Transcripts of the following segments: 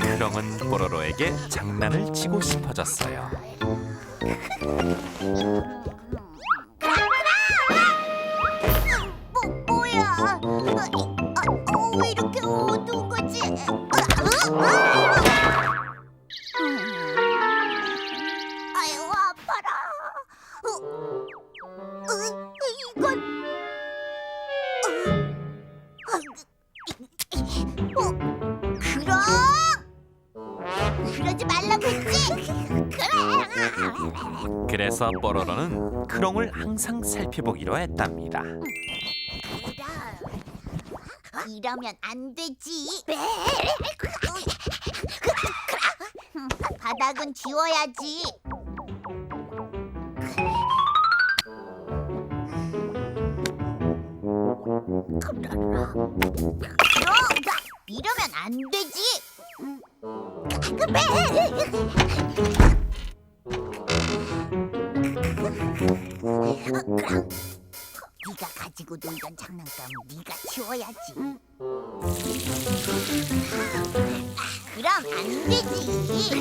크롱은 뽀로로에게 장난을 치고 싶어졌어요. 그래. 그래서 뽀로로는 크롱을 항상 살펴보기로 했답니다. 이러면 안 되지. 바닥은 지워야지. 이러면 안 되지. 네가 가지고 놀던 장난감 네가 치워야지. 그럼 안 되지.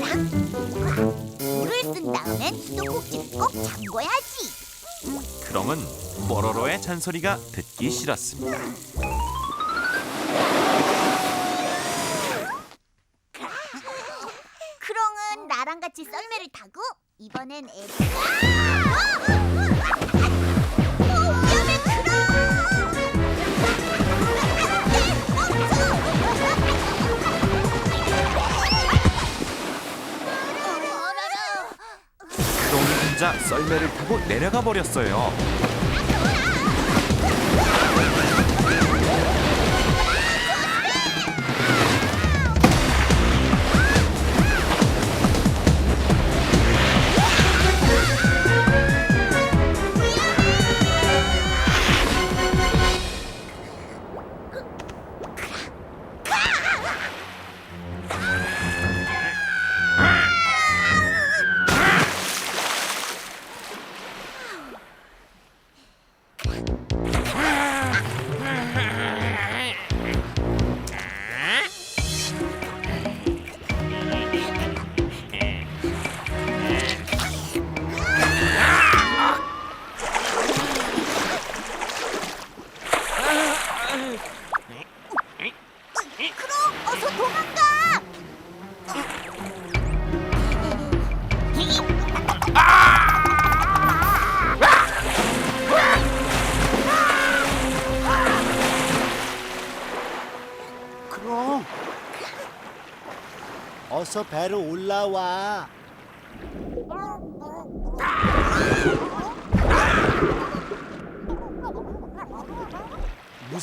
물을 쓴 다음엔 또 꼭지를 꼭 잠궈야지. 크롱은 뽀로로의 잔소리가 듣기 싫었습니다. 타고 내려가 버렸어요.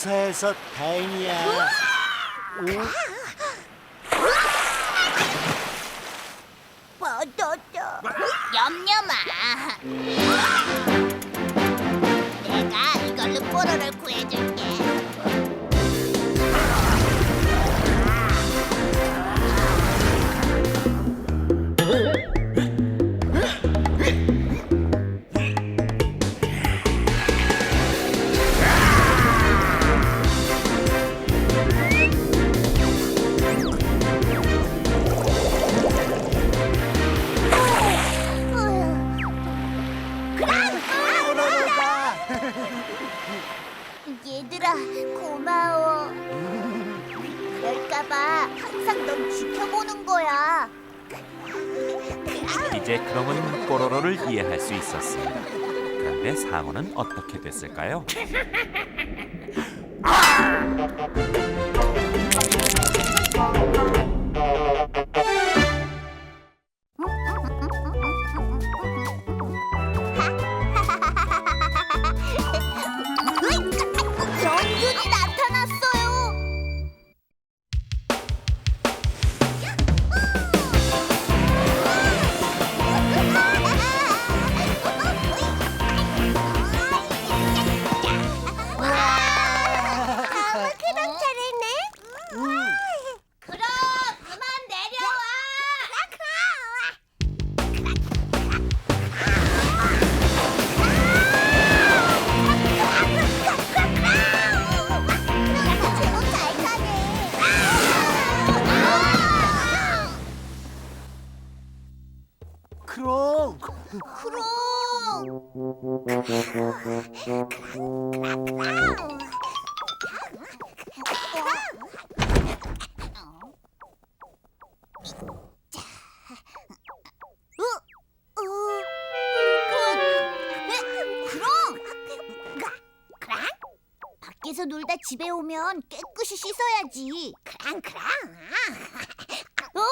무사해서 다행이야. 오, 뻗어져. 염려마. 내가 이걸로 뽀로를 구해줄게. 얘들아 고마워. 그럴까봐 항상 널 지켜보는 거야. 이제 크롱은 뽀로로를 이해할 수 있었습니다. 그런데 상어는 어떻게 됐을까요? 밖에서 놀다 집에 오면 깨끗이 씻어야지. 그랑 그랑. 어?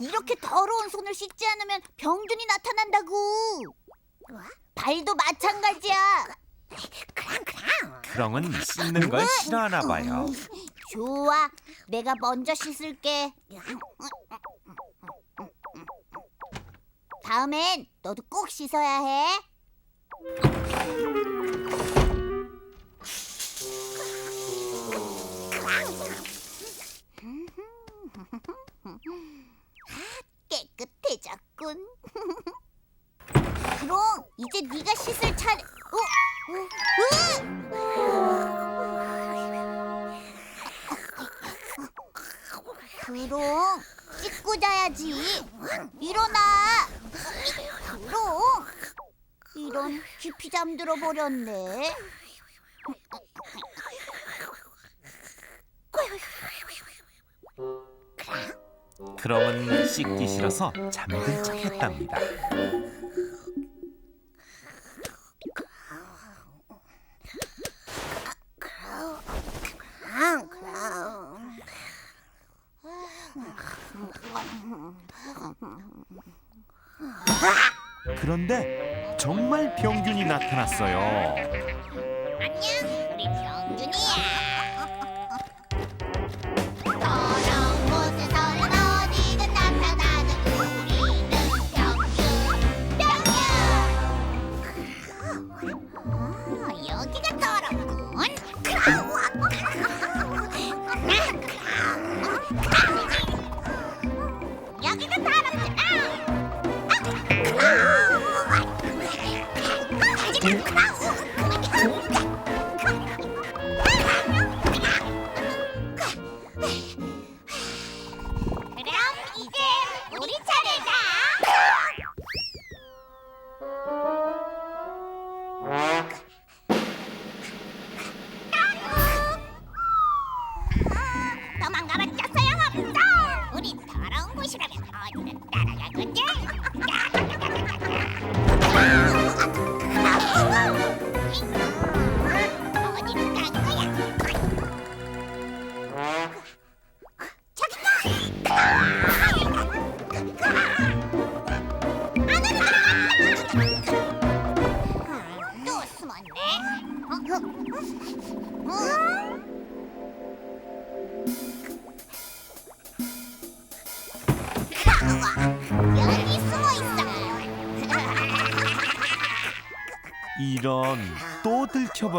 이렇게 더러운 손을 씻지 않으면 병균이 나타난다고. 발도 마찬가지야. 그랑 그랑. 크롱은 씻는 걸 싫어하나 봐요. 좋아, 내가 먼저 씻을게. 다음엔 너도 꼭 씻어야 해. 네가 씻을 차례. 어? 그럼 씻고 자야지. 일어나. 그럼 이런 깊이 잠들어 버렸네. 크롱은 씻기 싫어서 잠든 척했답니다. 그런데 정말 병균이 나타났어요.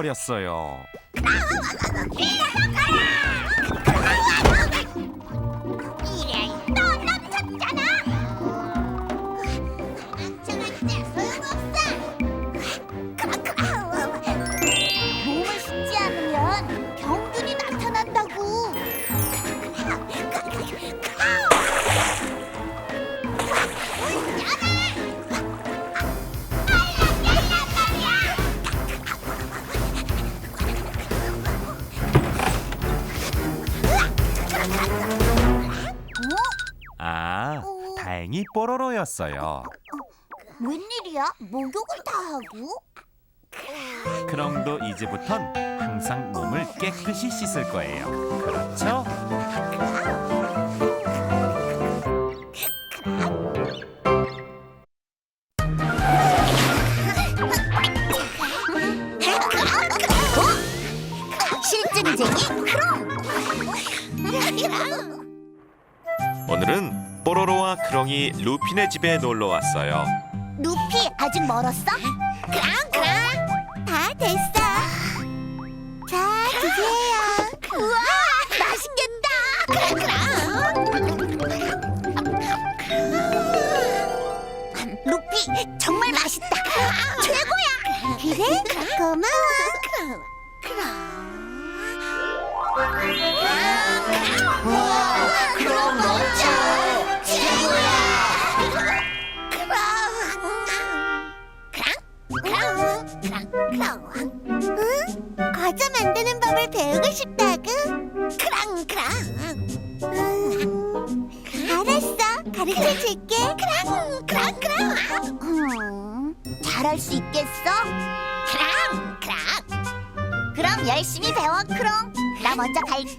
들켜버렸어요. 뽀로로였어요. 웬일이야? 목욕을 다 하고? 크롱도 이제부턴 항상 몸을 깨끗이 씻을 거예요. 그렇죠? 루피네 집에 놀러 왔어요. 루피 아직 멀었어? 그랑 그랑 다 됐어. 자 드세요. 우와 맛있겠다. 루피 정말 맛있다. 최고야. 그래? 고마워. 그럼. 과자 만드는 법을 배우고 싶다고? 크랑 크랑. 음, 알았어. 가르쳐 줄게. 크랑 크랑 크랑. 음, 잘할 수 있겠어? 크랑 크랑. 그럼 열심히 배워 크롱. 나 먼저 갈게.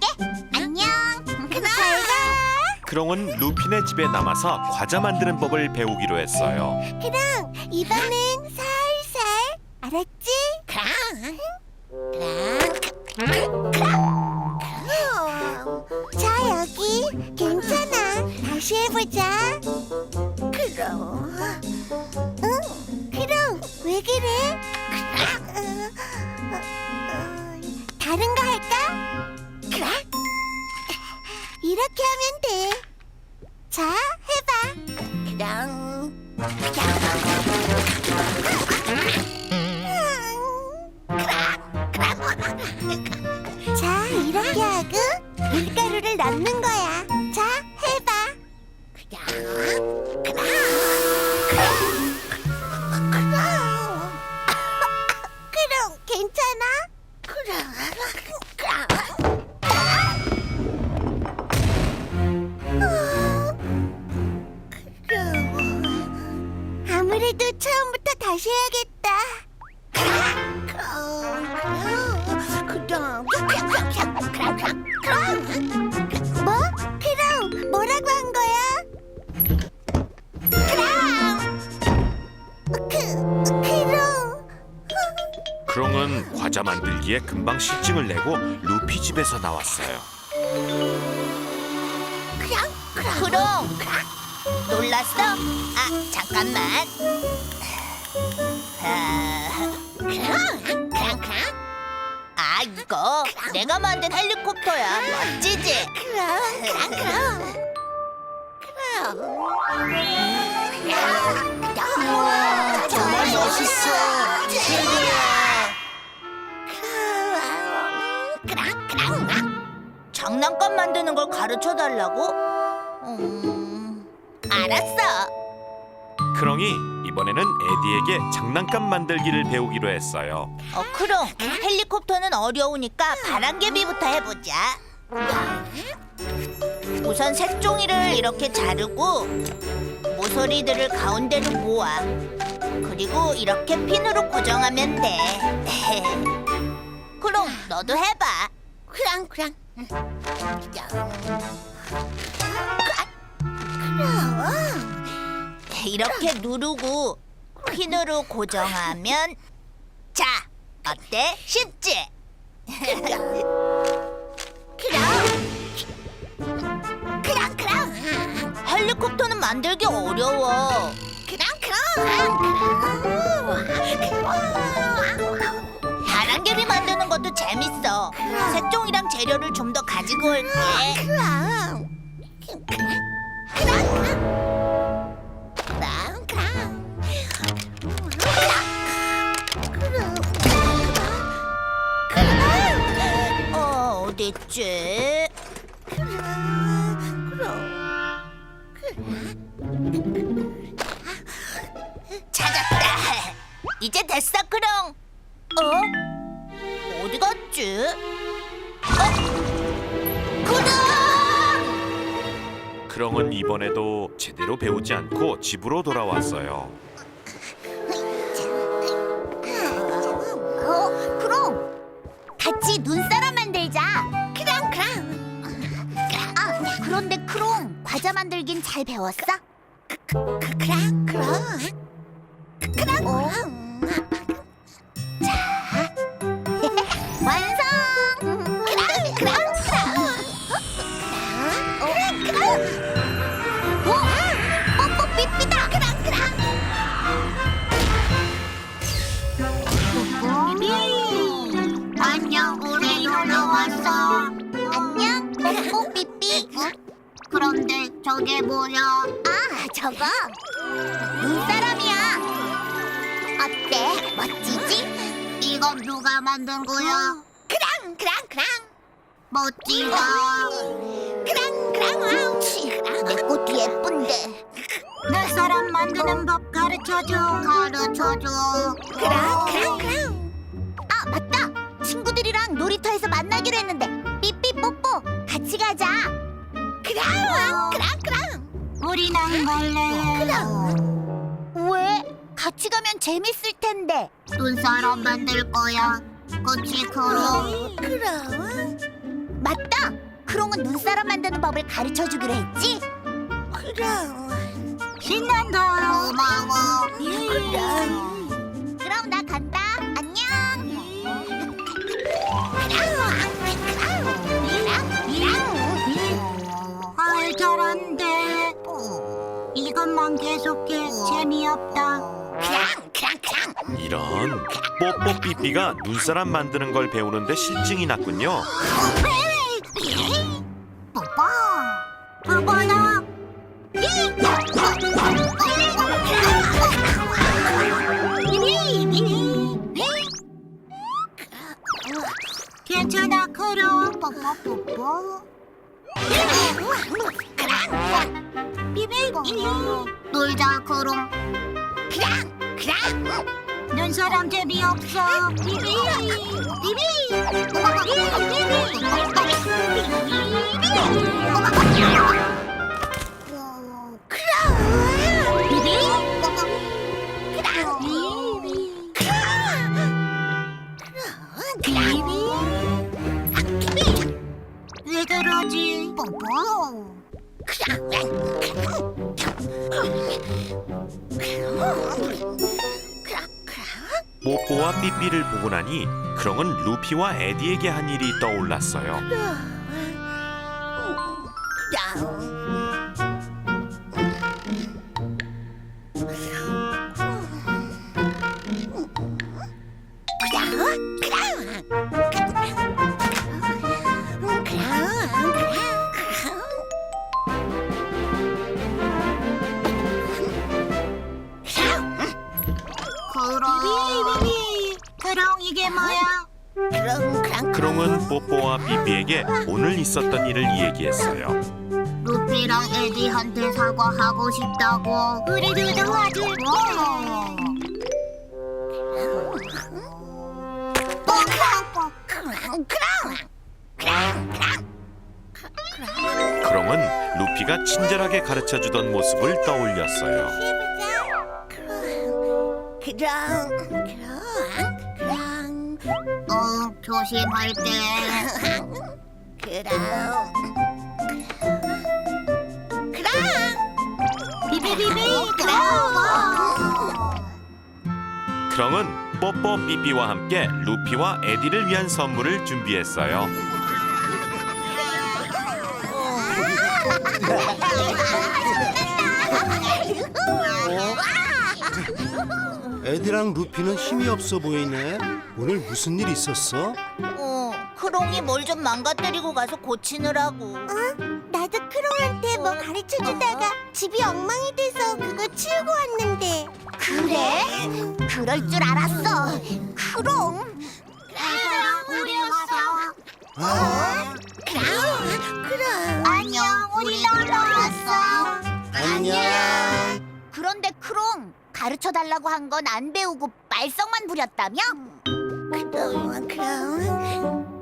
안녕. 크롱. 잘 가. 크롱은 루피네 집에 남아서 과자 만드는 법을 배우기로 했어요. 그럼 이번엔 살살 알았지? 그럼 자 여기 괜찮아 다시 해보자 그럼 응 그럼 왜 그래? 어, 어, 어, 다른 거 할까? 이렇게 하면 돼자 해봐 자, 이 하고 밀가루를 넣는 거야. 루피 집에서 나왔어요. 그럼 놀랐어? 아 잠깐만. 아, 그럼 그럼 아 이거 내가 만든 헬리콥터야. 멋지지? 그럼 그럼 그럼. 그럼. 우와 정말 멋있어. 그럼 장난감 만드는 걸 가르쳐 달라고? 음, 알았어. 크롱이 이번에는 에디에게 장난감 만들기를 배우기로 했어요. 어, 크롱. 헬리콥터는 어려우니까 바람개비부터 해보자. 우선 색종이를 이렇게 자르고 모서리들을 가운데로 모아. 그리고 이렇게 핀으로 고정하면 돼. 크롱, 너도 해봐. 크랑 크랑. 이렇게 누르고 핀으로 고정하면 자 어때? 쉽지? 헬리콥터는 만들기 어려워. 그럼 그럼 바람개비 만드는 것도 재밌어 색종이랑 재료를 좀 더 가지고 올게 그럼 그럼 그럼 어, 어딨지? 찾았다. 이제 됐어, 크롱. 어? 어디 갔지? 어? 크롱! 크롱은 이번에도 제대로 배우지 않고 집으로 돌아왔어요. 어, 크롱. 같이 눈사람 만들자. 크롱, 크롱. 아, 그런데 크롱, 과자 만들긴 잘 배웠어? 크롱, 크롱. 크롱, 안녕, 우리 놀러 왔어. 안녕, 뽀뽀 삐삐. 그런데 저게 뭐야? 아, 저거 눈사람이야. 어때? 멋지지? 이건 누가 만든 거야? 크랑 크랑 크랑 멋지다 크랑 크랑 아우 내 것도 예쁜데 내 사람 만드는 법 가르쳐줘. 가르쳐줘 크랑 크랑 크랑 아 맞다 친구들이랑 놀이터에서 만나기로 했는데 삐삐 뽀뽀 같이 가자 크랑 크랑 크랑 우린 안 갈래. 왜? 같이 가면 재밌을 텐데. 눈사람 만들 거야. 그치, 크롱? 크롱? 맞다! 크롱은 눈사람 만드는 법을 가르쳐 주기로 했지? 크롱. 신난다. 고마워. 그럼 나 아, 잘한대. 이것만 계속해. 재미없다. 크랑, 크랑, 크랑. 이런 뽀뽀 삐삐가 눈사람 만드는 걸 배우는데 실증이 났군요. 비비 왜 그러지? 뽀뽀 뽀뽀와 삐삐를 보고 나니 크롱은 루피와 에디에게 한 일이 떠올랐어요. 비비. 크롱 이게 뭐야? 크롱은 뽀뽀와 삐삐에게 오늘 있었던 일을 얘기했어요. 루피랑 에디한테 사과하고 싶다고. 우리도 도와줄게. 크롱은 루피가 친절하게 가르쳐 주던 모습을 떠올렸어요. 그랑 그랑 그랑 어 조심할게 그랑 그랑 비비비비 그랑 크롱은 뽀뽀 삐삐와 함께 루피와 에디를 위한 선물을 준비했어요. 애들랑 루피는 힘이 없어 보이네. 오늘 무슨 일 있었어? 어 크롱이 뭘 좀 망가뜨리고 가서 고치느라고 나도 크롱한테 뭐 가르쳐 주다가 집이 엉망이 돼서 그거 치우고 왔는데 그래? 그럴 줄 알았어 크롱 우리 왔어. 아, 가르쳐 달라고 한 건 안 배우고 말썽만 부렸다며? 그럼 그럼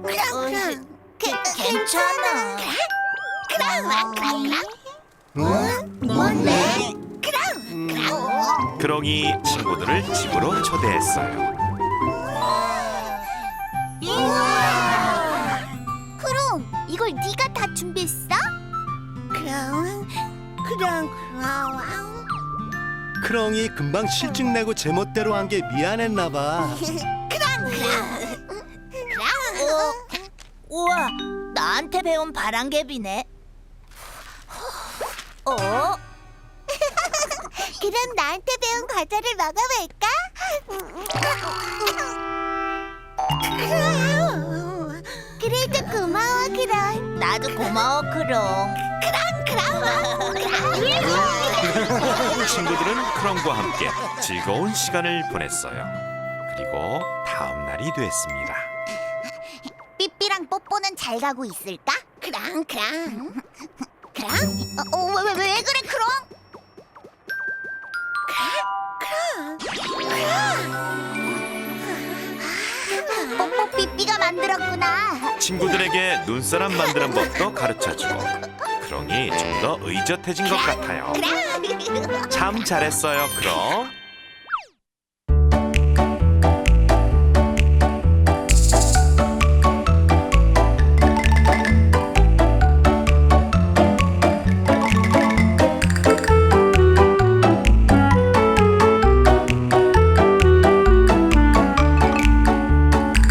그럼 괜찮아 그럼 그럼 응? 뭔데? 크롱이 친구들을 집으로 초대했어요. 크롱 이걸 네가 다 준비했어? 그럼 그럼 그럼 크롱이 금방 실증 내고 제멋대로 한 게 미안했나 봐. 어, 우와, 나한테 배운 바람개비네. 어? 그럼 나한테 배운 과자를 먹어볼까? 그래도 고마워 크롱 나도 고마워 크롱. 친구들은 크롱과 함께 즐거운 시간을 보냈어요. 그리고 다음 날이 됐습니다. 삐삐랑 뽀뽀는 잘 가고 있을까? 크랑 크랑 크랑 어, 어, 왜, 왜, 왜 그래 크롱? 크랑 크랑 뽀뽀 삐삐가 만들었구나 친구들에게 눈사람 만드는 법도 가르쳐주고 크롱이 좀 더 의젓해진 것 같아요. 참 잘했어요, 크롱.